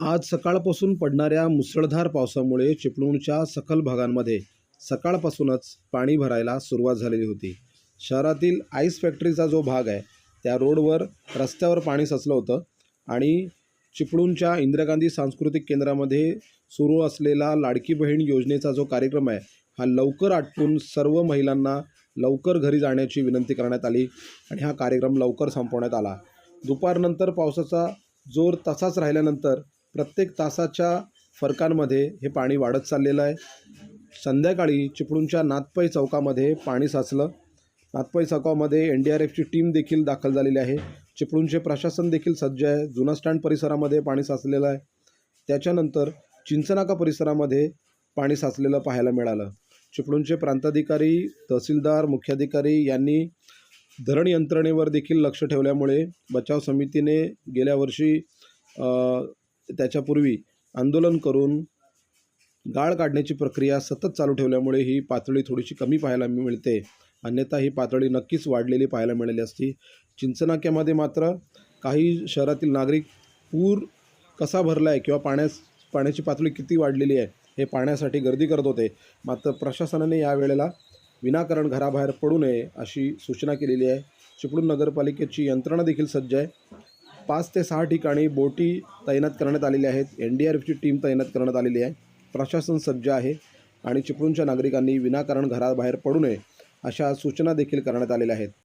आज सकाळपासून पडणाऱ्या मुसळधार पावसामुळे चिपळूणच्या सखल भागांमध्ये सकाळपासूनच पाणी भरायला सुरुवात झालेली होती. शहरातील आईस फॅक्टरीचा जो भाग आहे त्या रोडवर रस्त्यावर पाणी साचलं होतं आणि चिपळूणच्या इंदिरा गांधी सांस्कृतिक केंद्रामध्ये सुरू असलेला लाडकी बहीण योजनेचा जो कार्यक्रम आहे हा लवकर आटपून सर्व महिलांना लवकर घरी जाण्याची विनंती करण्यात आली आणि हा कार्यक्रम लवकर संपवण्यात आला. दुपारनंतर पावसाचा जोर तसाच राहिल्यानंतर प्रत्येक तासाच्या फरकांमध्ये हे पाणी वाढत चाललेलं आहे. संध्याकाळी चिपळूणच्या नाथपै चौकामध्ये पाणी साचलं. नाथपै चौकामध्ये एन डी आर एफची टीम देखील दाखल झालेली आहे. चिपळूणचे प्रशासन देखील सज्ज आहे. जुना स्टँड परिसरामध्ये पाणी साचलेलं आहे. त्याच्यानंतर चिंचनाका परिसरामध्ये पाणी साचलेलं पाहायला मिळालं. चिपळूणचे प्रांताधिकारी तहसीलदार मुख्याधिकारी यांनी धरण यंत्रणेवर देखील लक्ष ठेवल्यामुळे बचाव समितीने गेल्या वर्षी त्याच्यापूर्वी आंदोलन करून गाळ काढण्याची प्रक्रिया सतत चालू ठेवल्यामुळे ही पातळी थोडीशी कमी पाहायला मिळते. अन्यथा ही पातळी नक्कीच वाढलेली पाहायला मिळाली असती. चिंचनाक्यामध्ये मात्र काही शहरातील नागरिक पूर कसा भरला आहे किंवा पाण्यास पाण्याची पातळी किती वाढलेली आहे हे पाहण्यासाठी गर्दी करत होते. मात्र प्रशासनाने यावेळेला विनाकारण घराबाहेर पडू नये अशी सूचना केलेली आहे. चिपळूण नगरपालिकेची यंत्रणा देखील सज्ज आहे. पाच ते सहा ठिकाणी बोटी तैनात करण्यात आलेल्या आहेत. एन डी आर एफची टीम तैनात करण्यात आलेली आहे. प्रशासन सज्ज आहे आणि चिपळूणच्या नागरिकांनी विनाकारण घराबाहेर पडू नये अशा सूचना देखील करण्यात आलेल्या आहेत.